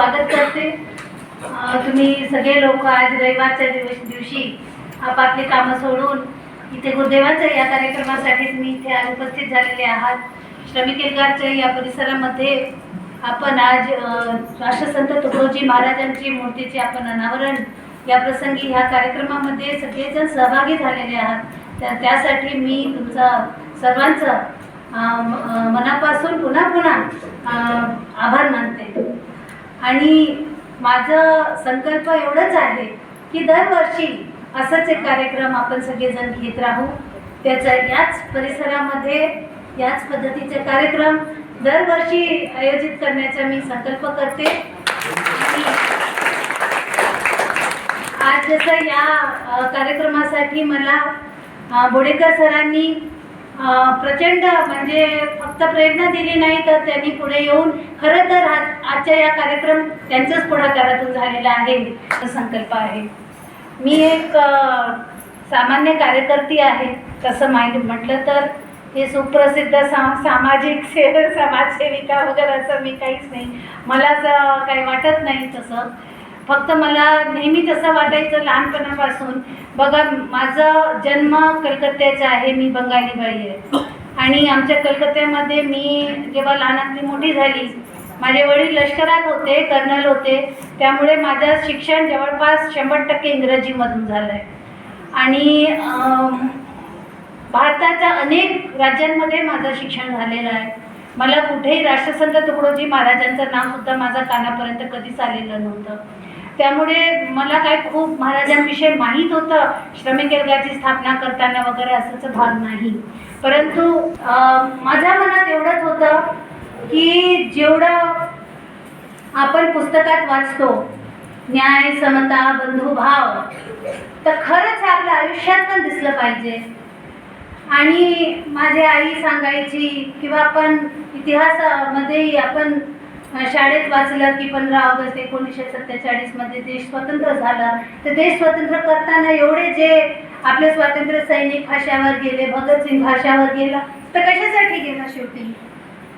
स्वागत करते. तुम्ही सगळे लोक आज रविवारच्या दिवस दिवशी आपापली कामं सोडून इथे गुरुदेवांच्या या कार्यक्रमासाठी तुम्ही इथे आज उपस्थित झालेले आहात. श्रमिक एल्गारच्या या परिसरामध्ये आपण आज राष्ट्रसंत तुकडोजी महाराजांची मूर्तीचे आपण अनावरण या प्रसंगी ह्या कार्यक्रमामध्ये सगळेजण सहभागी झालेले आहात. त्या त्यासाठी मी तुमचा सर्वांचं मनापासून पुन्हा पुन्हा अं, आभार मानते. आणि माझं संकल्प एवढंच आहे की दरवर्षी असंच एक कार्यक्रम आपण सगळेजण घेत राहू. त्याचा याच परिसरामध्ये याच पद्धतीचे कार्यक्रम दरवर्षी आयोजित करण्याचा मी संकल्प करते. आज जसं या कार्यक्रमासाठी मला बोडेकर सरांनी प्रचंड म्हणजे फक्त प्रेरणा दिली नाही तर त्यांनी पुढे येऊन खरं तर आज आजच्या या कार्यक्रम त्यांच्याच पुढाकारातून झालेला आहे संकल्प आहे. मी एक सामान्य कार्यकर्ती आहे तसं माहिती म्हटलं तर हे सुप्रसिद्ध सा सामाजिक से समाजसेविका वगैरे असं मी काहीच नाही. मला असं काही वाटत नाही तसं. फक्त मला नेहमी तसं वाटायचं लहानपणापासून बघा माझा जन्म कलकत्त्याचा आहे मी बंगाली बाई आहे. आणि आमच्या कलकत्त्यामध्ये मी जेव्हा लहानातली मोठी झाली माझे वडील लष्करात होते कर्नल होते. त्यामुळे माझं शिक्षण जवळपास शंभर टक्के इंग्रजीमधून झालं आहे आणि भारताच्या अनेक राज्यांमध्ये माझं शिक्षण झालेलं आहे. मला कुठेही राष्ट्रसंत तुकडोजी महाराजांचं नावसुद्धा माझा कानापर्यंत कधीच आलेलं नव्हतं. त्यामुळे मला काय खूप महाराजांविषयी माहीत होतं श्रमिक वर्गाची स्थापना करताना वगैरे असंच भाग नाही. परंतु माझ्या मनात एवढंच होतं की जेवढं आपण पुस्तकात वाचतो न्याय समता बंधुभाव तर खरंच हे आपल्या आयुष्यात पण दिसलं पाहिजे. आणि माझी आई सांगायची किंवा आपण इतिहासामध्येही आपण शाळेत वाचलं की पंधरा ऑगस्ट एकोणीसशे सत्तेचाळीसमध्ये देश स्वतंत्र झाला. तर देश स्वतंत्र करताना एवढे जे आपले स्वातंत्र्य सैनिक भाषावर गेले भगतसिंग भाषावर गेला तर कशासाठी गेला शेवटी?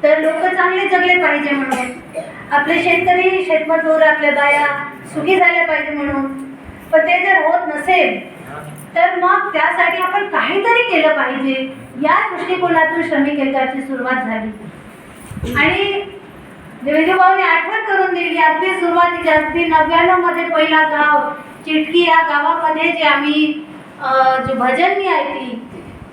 तर लोक चांगले जगले पाहिजे म्हणून. आपले शेतकरी शेतमजूर आपल्या बाया सुखी झाल्या पाहिजे म्हणून. पण ते जर होत नसेल तर मग त्यासाठी आपण काहीतरी केलं पाहिजे. या दृष्टिकोनातून श्रमिक एकाची सुरुवात झाली. आणि देवेंद्रभाऊने आठवण करून दिली. अगदी सुरुवातीच्या अगदी नव्याण्णवमध्ये पहिला गाव चिटकी या गावामध्ये जे आम्ही जो भजन मी ऐकली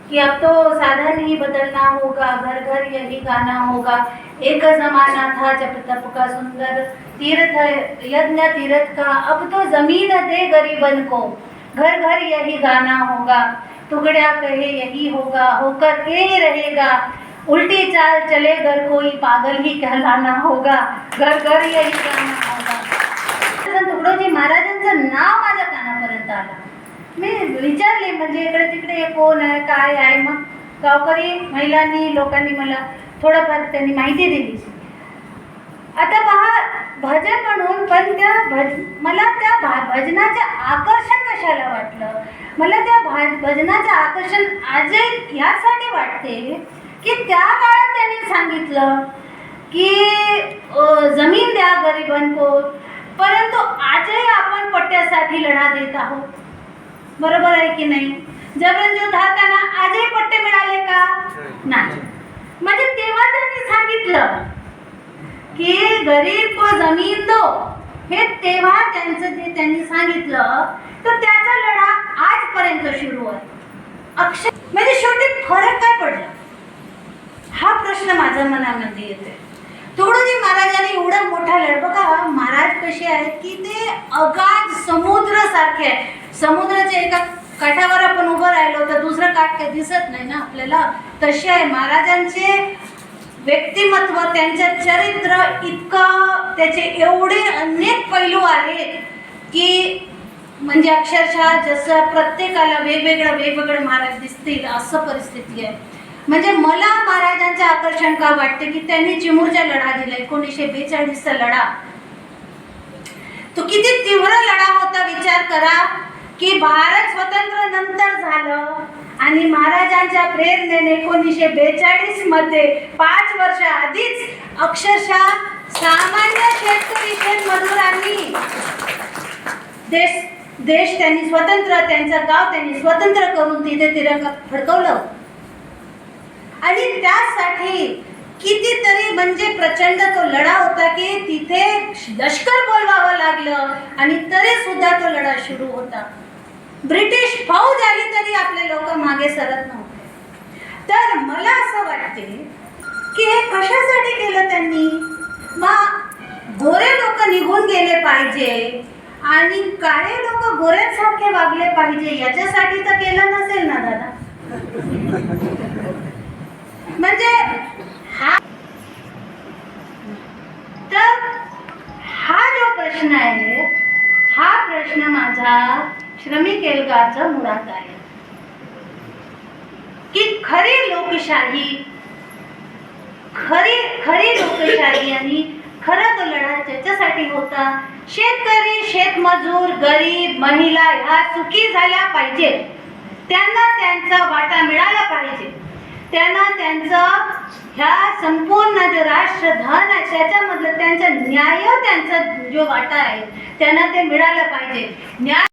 कि अब तो साधन ही बदलना होगा घर घर यही गाना होगा. एक जमाना था जब तप का सुंदर तीर्थ यज्ञ तीर्थ का अब तो जमीन दे गरीबन को घर घर यही गाना होगा. टुकड़ा कहे यही होगा होकर के ही रहेगा. उल्टी चाल चले घर कोई पागल ही कहलाना होगा। घर घर यही कहना होगा। संत तुकडोजी महाराजांचं नाव माझ्या कानापर्यंत आलं. मी विचारले म्हणजे इकडे तिकडे कोण आहे काय आहे? मग गावकरी महिलांनी लोकांनी मला थोडंफार त्यांनी माहिती दिली. आता पहा भजन म्हणून पण त्या भज मला त्या भा भजनाचं आकर्षण कशाला वाटलं? मला त्या भा भजनाचं आकर्षण आजही ह्यासाठी वाटते की त्या काळात त्यांनी सांगितलं की जमीन द्या गरिबांको परंतु आजही आपण पट्ट्यासाठी लढा देत आहोत. बरोबर आहे की नाही? जबरंजो धारताना आजही पट्टे मिळाले का? नाही. म्हणजे तेव्हा त्यांनी सांगितलं की गरीब को जमीन दो. हे तेव्हा त्यांचं ते त्यांनी सांगितलं तर त्याचा लढा आजपर्यंत सुरू आहे. अक्षय म्हणजे शेवटी फरक काय पडला? प्रश्न माझ्या मनामध्ये येतोय. तुकडोजी महाराजांनी एवढा मोठा लढ बघा महाराज कसे आहेत की ते अगाध समुद्र सारखे आहे समुद्राच्या एका काठावर आपण उभं राहिलो तर दुसरं काठ काही दिसत नाही ना आपल्याला? तसे आहे. महाराजांचे व्यक्तिमत्व त्यांचं चरित्र इतकं त्याचे एवढे अनेक पैलू आहेत की म्हणजे अक्षरशः जसं प्रत्येकाला वेगवेगळं वेगवेगळं महाराज दिसतील असं परिस्थिती आहे. म्हणजे मला महाराजांचं आकर्षण का वाटते की त्यांनी चिमूरचा लढा दिला एकोणीसशे बेचाळीसचा लढा? तो किती तीव्र लढा होता विचार करा. की भारत स्वतंत्र नंतर झालं आणि महाराजांच्या प्रेरणेने एकोणीसशे बेचाळीसमध्ये पाच वर्ष आधीच अक्षरशः सामान्य शेतकरी शेतमजुरांनी देश देश त्यांनी स्वतंत्र त्यांचं गाव त्यांनी स्वतंत्र करून तिथे तिरंगा फडकवलं. आणि त्यासाठी कितीतरी म्हणजे प्रचंड तो लढा होता की तिथे लष्कर बोलवावं लागलं आणि तरी सुद्धा तो लढा सुरू होता. ब्रिटिश फौज आली तरी आपले लोक मागे सरत नव्हते. तर मला असं वाटते की हे कशासाठी केलं त्यांनी? मग गोरे लोक निघून गेले पाहिजे आणि काळे लोक गोऱ्यांसारखे वागले पाहिजे याच्यासाठी तर केलं नसेल ना दादा? म्हणजे हा तर हा जो प्रश्न आहे हा प्रश्न माझा श्रमिक एल्गारचा मुळात आहे. की खरी लोकशाही खरी खरी लोकशाही आणि खरं तो लढा त्याच्यासाठी होता. शेतकरी शेतमजूर गरीब महिला ह्या सुखी झाल्या पाहिजे त्यांना त्यांचा वाटा मिळाला पाहिजे. त्यांना त्यांचं ह्या संपूर्ण जो राष्ट्रधन आहे त्याच्यामधलं त्यांचा न्याय त्यांचा जो वाटा आहे त्यांना ते मिळालं पाहिजे. न्याय